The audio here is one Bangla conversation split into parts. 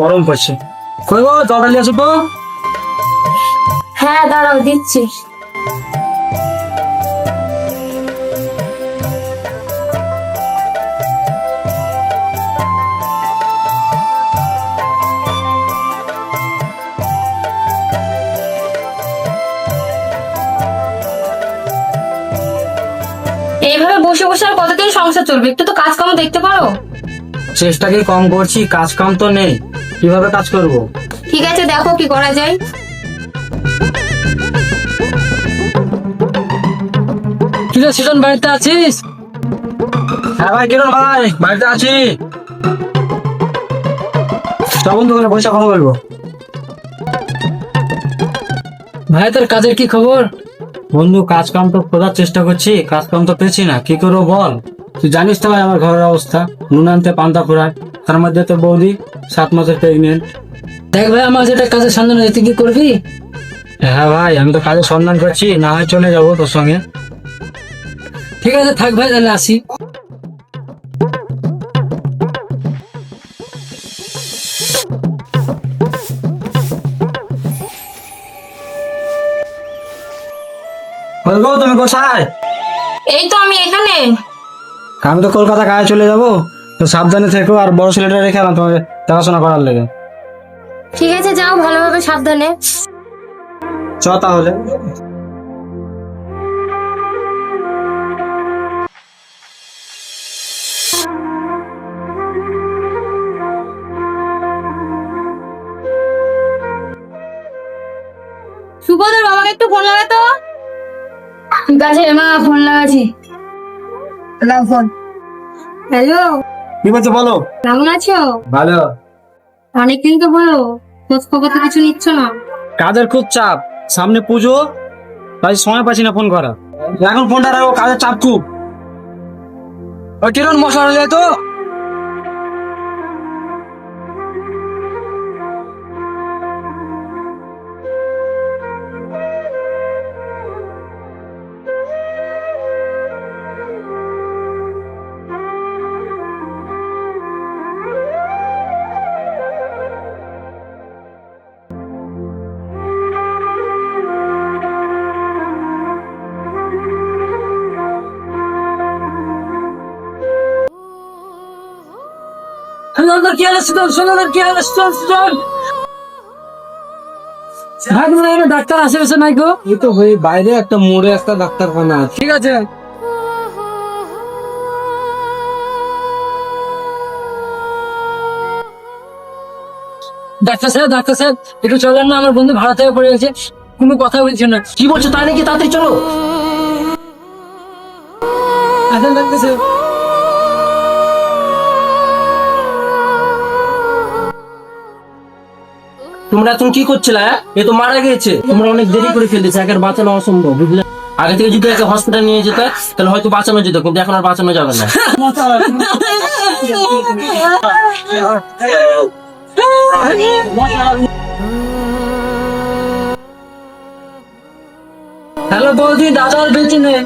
গরম পড়ছে। কই গো জল আসো তো। হ্যাঁ দাঁড়াও দিচ্ছি। এইভাবে বসে বসে আর কতদিন সংসার চলবে? একটু তো কাজ কাম দেখতে পারো। চেষ্টা কি কম করছি কাজ কাম তো নেই। কীভাবে কাজ করব? ঠিক আছে দেখো কি করা যায়। কিরে সিজন বাড়িতে আছিস? হ্যাঁ ভাই কিরণ ভাই বাড়িতে আছি। তখন দোকানে বসে কথা বলব। ভাই তোর কাজের কি খবর? বন্ধু কাজ কাম তো খোঁজার চেষ্টা করছি কাজ কাম তো পেয়েছি না কি করব বল? তুই জানিস তো ভাই আমার ঘরের অবস্থা নুন আনতে পান্তা ফুরায় তার মধ্যে তো বৌদি। সাত মাসের প্রেগনেন্ট দেখ ভাই আমার যেটা কাজের সন্ধান হয়েছে কি করবি? হ্যাঁ ভাই আমি তো কাজের সন্ধান করছি না হয় চলে যাব তোর সঙ্গে। ঠিক আছে থাক ভাই তাহলে আসি। বলব তুমি কোথায়? এই তো আমি এখানে। আমি তো কলকাতা কাজে চলে যাব। তো সাবধানে থেকো আর বড় ছেলেটা রেখে আলাম তোমাকে দেখাশোনা করার লেগে। ঠিক আছে যাও ভালোভাবে সাবধানে। চ তাহলে। সুবোধের বাবাকে একটু ফোন লাগাতো ঠিক আছে মা ফোন লাগাচ্ছি। লাও ফোন হ্যালো কি বলছো বলো। কেমন আছো? ভালো। অনেকদিন তো হলো খোঁজ খবর তো কিছু নিচ্ছ না। কাজের খুব চাপ। সামনে পুজো তাই সময় পাচ্ছি না ফোন করা এখন ফোনটা রাখো কাজের চাপ খুব। ওই কিরণ মশলা তো? তোমার ডাক্তার আশেপাশে নাই গো? এই তো হয়ে বাইরে একটা মোড়ে একটা ডাক্তারখানা আছে। ঠিক আছে। ডাক্তার সাহেব ডাক্তার সাহেব একটু চলেন না আমার বন্ধু ভাড়া থেকে পড়ে গেছে। কোনো কথা বলছে না। কি বলছো তাই নাকি তাড়াতাড়ি চলো? আসেন ডাক্তার সাহেব। তোমরা এখন কি করছিলে হ্যাঁ? এ তো মারা গিয়েছে। তোমরা অনেক দেরি করে ফেলেছে একের বাঁচানো অসম্ভব, বুঝলে? আগে থেকে যদি একে হসপিটাল নিয়ে যেতে, তাহলে হয়তো বাঁচানো যেত, কিন্তু এখন আর বাঁচানো যাবে না। হ্যালো বৌদি দাদার বেঁচে নেই।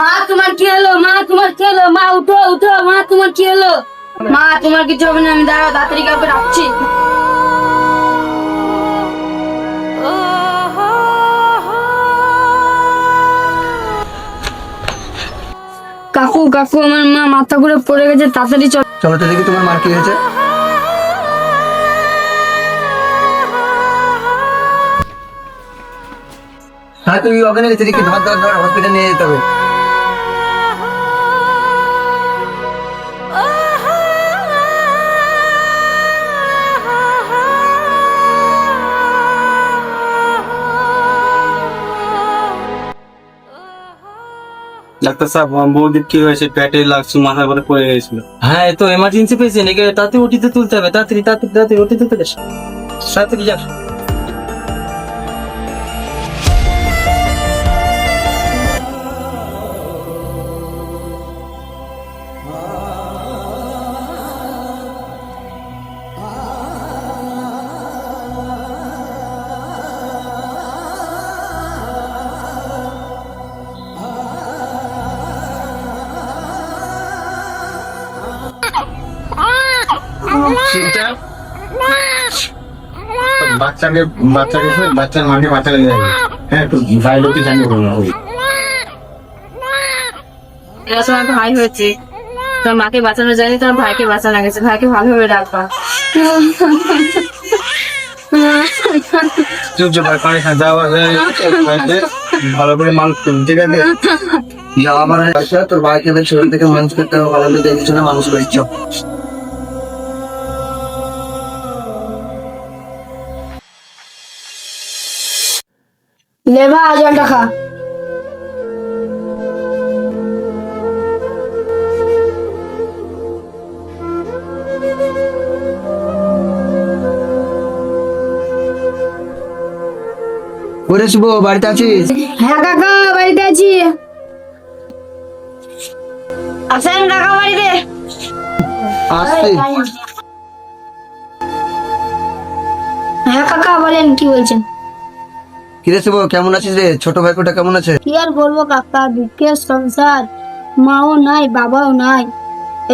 মা, তোমার কি হলো? মা, তোমার কি হলো? মা, উঠো উঠো। মা, তোমার কি হলো? মা, তোমার কিছু হবে না, আমি দাঁড়াও তাড়াতাড়ি কাউকে রাখছি কাকু কাকু, আমার মা মাথা ঘুরে পড়ে গেছে, তাড়াতাড়ি চল। চলো তো দেখি তোমার মার কি হয়েছে। হ্যাঁ তুমি ওখানে গেছে, দেখি ধর ধর ধর হসপিটাল নিয়ে যেতে হবে। ডাক্তার সাহেব বৌদির কি হয়েছে? পেটে লাগছে মাথা করে পড়ে গেছিল। হ্যাঁ তো এমার্জেন্সি পেয়েছেন নাকি তাতে ওটিতে তুলতে হবে? তাড়াতাড়ি তাড়াতাড়ি তাড়াতাড়ি ওটিতে তুলে তাড়াতাড়ি যাক বাচ্চাকে বাচ্চাকে বাচ্চার মাকে বাচ্চাকে যাবে হ্যাঁ একটু জানিয়ে তোমার ভাই হয়েছে। তোর মাকে বাঁচানো যায়নি তোর ভাইকে বাঁচানো গেছে। ভাইকে ভালোভাবে রাখবা চুপ চুপ ভালো করে মানুষ করুন ঠিক আছে? যা আমার তোর ভাইকে শরীর থেকে মানুষ করতে হবে ভালো করে মানুষ লে ভাই জলটা খা ওরে শুভ বাড়িতে আছিস? হ্যাঁ কাকা বাড়িতে আছি। আসেন কাকা বাড়িতে। আসছি। হ্যাঁ কাকা বলেন কি বলছেন? কিরে শুভ কেমন আছিস রে? ছোট ভাই কোটা কেমন আছে? কি আর বলব কাকা দুঃখের সংসার মাও নাই বাবাও নাই।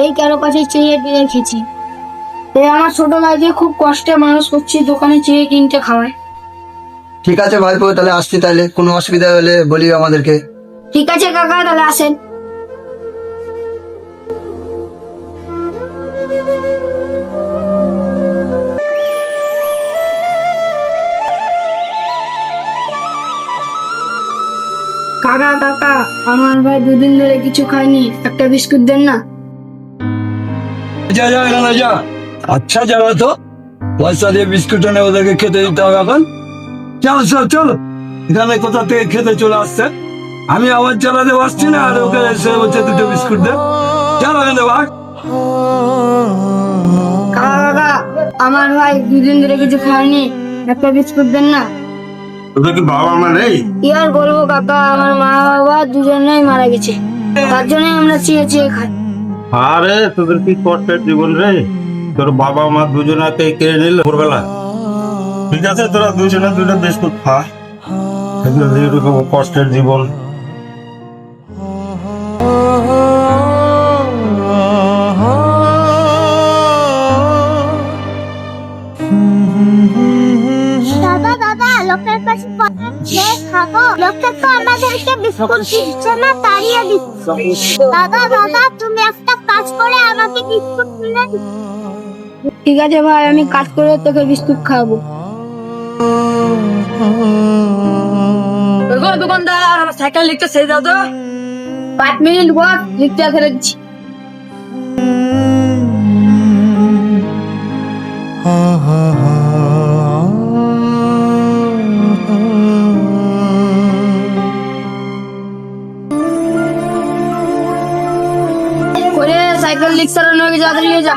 এই কারও কাছে চেয়ে রেখেছি? এই আমার ছোট ভাইকে খুব কষ্টে মানুষ করছি দোকানে চেয়ে কিনতে খাওয়ায়। ঠিক আছে ভাইপো তাহলে আসছি তাহলে। কোনো অসুবিধা হলে বলি আমাদেরকে। ঠিক আছে কাকা তাহলে আসেন। আমার ভাই দুদিন ধরে কিছু খায়নি। একটা বিস্কুট দেন না। যা যা এখানে যা। আচ্ছা যারা তো। পয়সা দিয়ে বিস্কুট এনে ওদেরকে খেতে দিতে হবে এখন। চলো চলো চলো। এখানে কোথা থেকে খেতে চলে আসছে? আমি আবার চালাতে পারছি না আর ওকে এসে বলছে দুটো বিস্কুট দে। চলো এখানে ভাগ আমার ভাই দুদিন ধরে কিছু খায়নি। একটা বিস্কুট দেন না। তোদের কি বাবা মা নেই? কি আর বলব কাকা আমার মা বাবা দুজনেই মারা গেছে। তার জন্যই আমরা চেয়ে চেয়ে খাই। আরে তোদের কি কষ্টের জীবন রে? তোর বাবা মা দুজনাকে কেড়ে নিল ভোরবেলা। ঠিক আছে তোরা দুজনে দুটো বিস্কুট খা। এগুলো এরকম কষ্টের জীবন। খেয়ে তো আমাদেরকে বিস্কুট দিচ্ছে না তাড়িয়ে দিচ্ছে। দাদা দাদা তুমি একটা কাজ করে আমাকে বিস্কুট কিনে ঠিক আছে ভাই আমি কাজ করে তোকে বিস্কুট খাওয়াবো। দোকানদার আমার সাইকেল লিখতে সেই দাও তো। পাঁচ মিনিট বস লিখতে ফেলে দিচ্ছি। সাইকেল লিখ সারানো হয়ে যা নিয়ে যা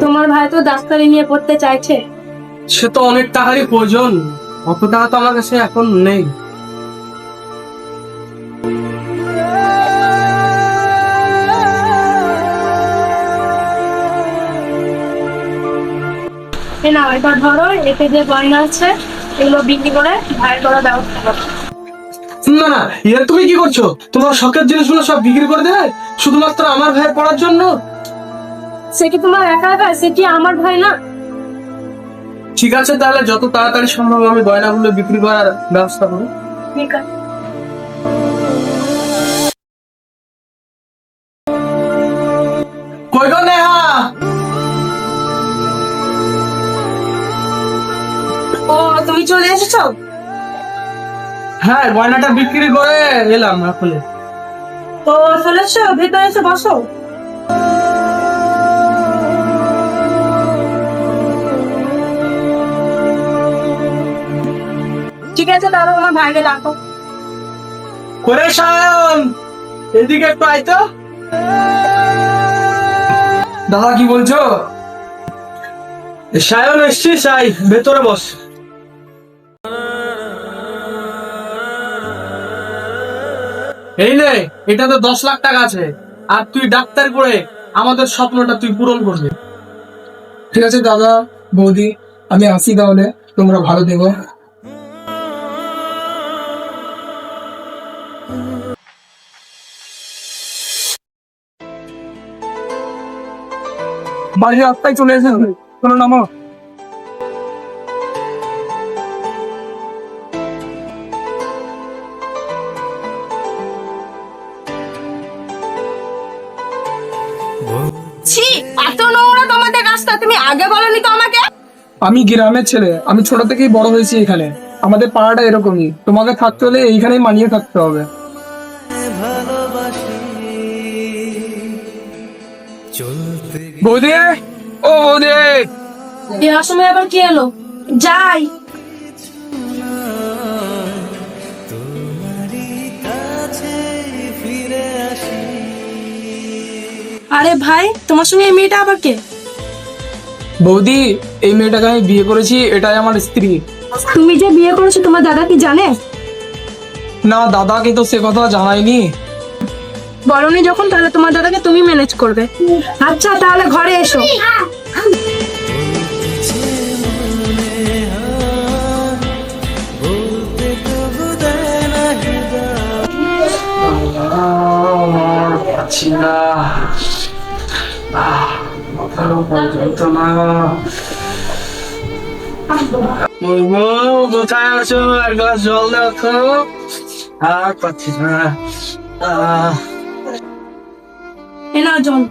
তোমার ভাই তো ডাক্তারি নিয়ে পড়তে চাইছে। সে তো অনেক টাকারই প্রয়োজন। অত টাকা তো আমার কাছে এখন নেই। এ নাও এবার ধরো এতে যে গয়না আছে এগুলো বিক্রি করে ভাইয়ের করার ব্যবস্থা করো। না না ইয়ার তুমি কি করছ? তোমার শখের জিনিসগুলো সব বিক্রি করে দেবে? শুধুমাত্র আমার ভাইয়ের পড়ার জন্য? সে কি তোমার একা একা? সে কি আমার ভাই না? ঠিক আছে তাহলে যত তাড়াতাড়ি সম্ভব আমি গয়নাগুলো বিক্রি করার ব্যবস্থা করব। ঠিক আছে। কই গো নেহা? চলে এসেছ? হ্যাঁ গয়নাটা বিক্রি করে এলাম এখন। তো চলেছো? ভেতরে এসে বসো। ঠিক আছে তাহলে আমার ভাইকে ডাকো। করে সায়ন এদিকে একটু আইতো দাদা কি বলছো? সায়ন এসছি সাই ভেতরে বস। এই নে এটা তো দশ লাখ টাকা আছে। আর তুই ডাক্তার করে আমাদের স্বপ্নটা তুই পূরণ করবি। ঠিক আছে, দাদা, বৌদি, আমি আসি তাহলে। তোমরা ভালো দেবো বাড়ির রাস্তায় চলে এসে চলো নামো আগে বলনি তো আমাকে? আমি গ্রামের ছেলে আমি ছোট থেকেই বড় হয়েছি এখানে। আমাদের পাড়াটা এরকমই। তোমাকে থাকতে হলে এইখানেই মানিয়ে থাকতে হবে। বৌদি! ও বৌদি! দেওয়ার সময় আবার কি এলো? যাই। আরে ভাই তোমার সঙ্গে এই মেয়েটা আবার কে? বৌদি এই মেয়েটাকে আমি বিয়ে করেছি এটাই আমার স্ত্রী। তুমি যে বিয়ে করেছ তোমার দাদা কি জানে? না দাদাকে তো সে কথা জানাইনি বলনি যখন তাহলে তোমার দাদাকে তুমি ম্যানেজ করবে। আচ্ছা তাহলে ঘরে এসো। পাচ্ছি না। আহ, মাথার উপর যন্ত্রণা বলব কোথায় আছো এক গ্লাস জল না জল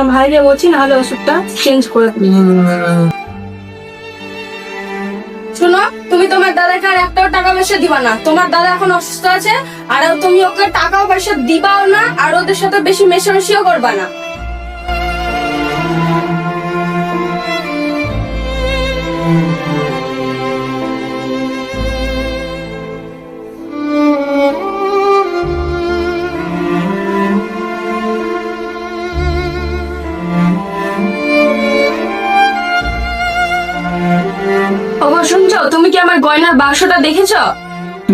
না তোমার ভাইকে বলছি, নাহলে ওষুধটা চেঞ্জ করে শোনো, তুমি তোমার দাদাকে আর একটাও টাকা পয়সা দিবা না। তোমার দাদা এখন অসুস্থ আছে, আর তুমি ওকে টাকাও পয়সা দিবাও না, আর ওদের সাথে বেশি মেশামেশিও করবা না। গয়নার বাক্সটা দেখেছ?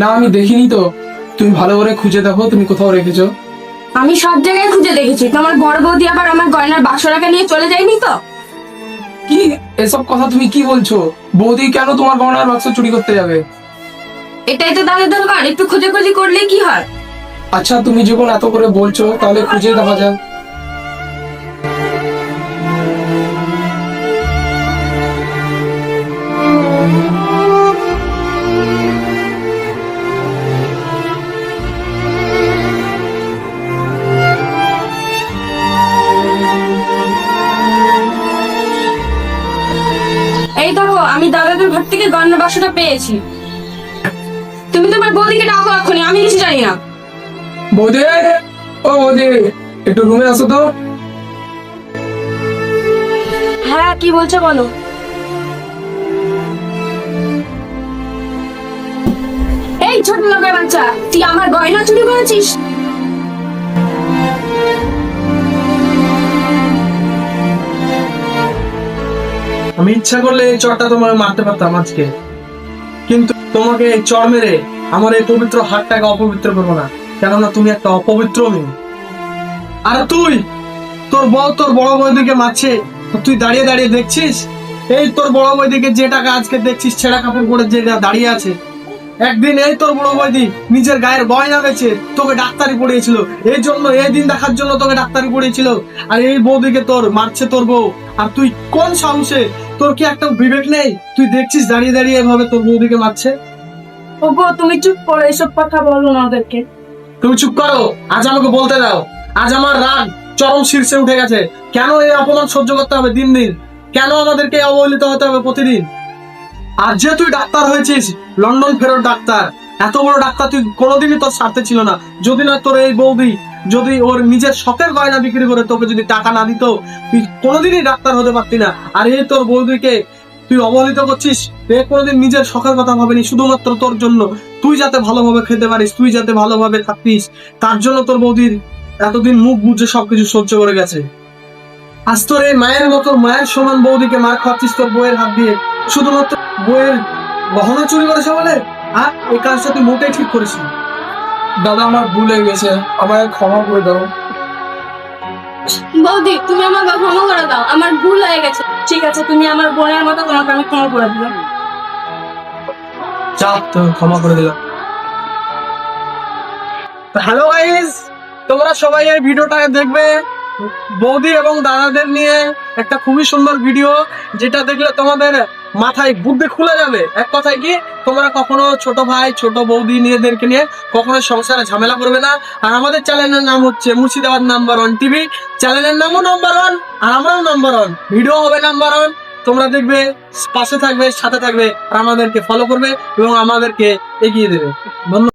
না আমি দেখিনি তো। তুমি ভালো করে খুঁজে দেখো তুমি কোথাও রেখেছো। আমি সব জায়গায় খুঁজে দেখেছি। তোমার বড় বৌদি আবার আমার গয়নার বাক্সটাকে নিয়ে চলে যায়নি তো? কি? এসব কথা তুমি কি বলছো? বৌদি কেন তোমার গয়নার বাক্স চুরি করতে যাবে? এটাই তো দাদের দরকার একটু খুঁজে খুঁজি করলে কি হয়? আচ্ছা তুমি যখন এত করে বলছো তাহলে খুঁজে দেখা যাক। বাক্সটা পেয়েছি। তুমি তোমার বৌদিকে ডাকো এখনই আমি কিছু জানি না। বৌদি? ও বৌদি একটু রুমে আসো তো? হ্যাঁ কি বলছো বলো? এই ছোট লোকের বাচ্চা তুই আমার গয়না চুরি করেছিস? আমি ইচ্ছা করলে এই চরটা তোমার মারতে পারতাম আজকে। তোমাকে চর মেরে আমার এই পবিত্র হাতটাকে অপবিত্র করব না। কেননা তুমি একটা অপবিত্র মেয়ে। আর তুই, তোর বউ তোর বড় বৌদিকে মারছে তুই দাঁড়িয়ে দাঁড়িয়ে দেখছিস? এই তোর বড় বৌদিকে যে টাকা আজকে দেখছিস, ছেঁড়া কাপড় পরে যে দাঁড়িয়ে আছে। একদিন এই তোর বড় বৌদি নিজের গায়ের গয়না বেছে তোকে ডাক্তারি পড়িয়েছিল। এই জন্য, এই দিন দেখার জন্য তোকে ডাক্তারি পড়িয়েছিল। আর এই বৌদিকে তোর মারছে তোর বউ। আর তুই কোন সাহসে? তোর কি একটা বিবেক নেই? তুই দেখছিস দাঁড়িয়ে দাঁড়িয়ে এভাবে তোর বৌদিকে মারছে? ওগো, তুমি চুপ করো, এসব কথা বলো না ওদেরকে। তুমি চুপ করো, আজ আমাকে বলতে দাও, আজ আমার রাগ চরম শীর্ষে উঠে গেছে। কেন এই অপমান সহ্য করতে হবে দিন দিন? কেন আমাদেরকে অবহেলিত হতে হবে প্রতিদিন? আর যে তুই ডাক্তার হয়েছিস, লন্ডন ফেরত ডাক্তার, এত বড় ডাক্তার তুই কোনোদিনই তোর স্বার্থে ছিল না। যদি না তোর এই বৌদি, যদি ওর নিজের শখের গয়না বিক্রি করে তোকে যদি টাকা না দিত, তুই কোনোদিনই ডাক্তার হতে পারতি না। আর এই তোর বৌদিকে তুই অবহেলিত করছিস? এ কোনোদিন নিজের শখের কথা ভাবেনি, শুধুমাত্র তোর জন্য। তুই যাতে ভালোভাবে খেতে পারিস, তুই যাতে ভালোভাবে থাকতিস তার জন্য তোর বৌদির এতদিন মুখ বুঝে সবকিছু সহ্য করে গেছে। আজ তোর এই মায়ের মতো, মায়ের সমান বৌদিকে মার খাচ্ছিস তোর বইয়ের হাত দিয়ে। শুধুমাত্র বইয়ের গহনা চুরি করেছে বলে? আর এই কাজটা তুই মোটেই ঠিক করিস দাদা, আমার ভুল হয়ে গেছে। আমায় ক্ষমা করে দাও। বৌদি, তুমি আমাকে ক্ষমা করে দাও। আমার ভুল হয়ে গেছে। ঠিক আছে, তুমি আমার বোনের মতো তোমাকে আমি ক্ষমা করে দিলাম। যা তো ক্ষমা করে দিলাম। হ্যালো গাইস তোমরা সবাই এই ভিডিওটা দেখবে। বৌদি এবং দাদাদের নিয়ে একটা খুবই সুন্দর ভিডিও যেটা দেখলে তোমাদের মাথায় বুদ্ধি খুলে যাবে। এক কথায় কি, তোমরা কখনো ছোট ভাই, ছোট বৌদি নিয়েদেরকে নিয়ে কখনো সংসারে ঝামেলা করবে না। আর আমাদের চ্যানেলের নাম হচ্ছে মুর্শিদাবাদ নাম্বার ওয়ান টিভি। চ্যানেলের নামও নাম্বার ওয়ান, আর আমরাও নাম্বার ওয়ান। ভিডিও হবে নাম্বার ওয়ান। তোমরা দেখবে, পাশে থাকবে, সাথে থাকবে, আর আমাদেরকে ফলো করবে এবং আমাদেরকে এগিয়ে দেবে। ধন্যবাদ।